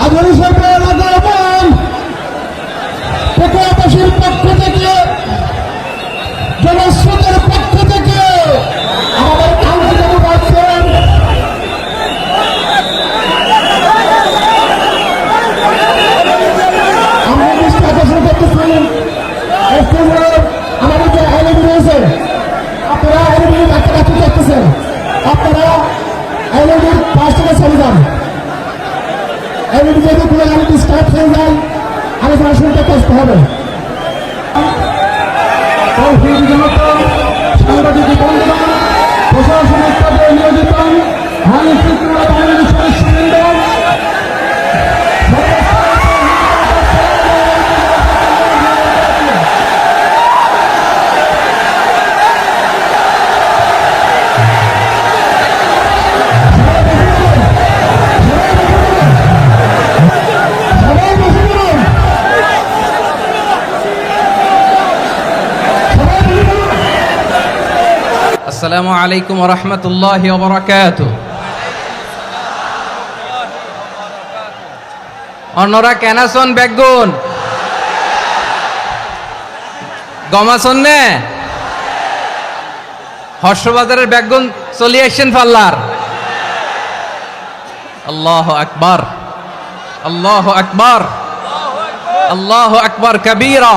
¡Adiós, Pedro! যদি কোনো গাড়িটি স্টার্ট হয়ে যায় আলোচনা শুনতে কষ্ট হবে। জনতা, আসসালামু আলাইকুম রহমতুল্লাহ বরকাত। অন্যরা কেনাসন বেগুন? গমাসন নে? হর্ষবাজারের বেগুন চলে আসছেন পাল্লার। আল্লাহ আকবার। আল্লাহ আকবার। আল্লাহ আকবার কবীরা।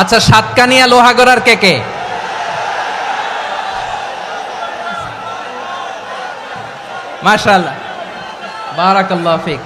আচ্ছা সাতকানিয়া লোহাগড়ার কে কে? মাশাল্লাহ বারাকাল্লাহ ফিক।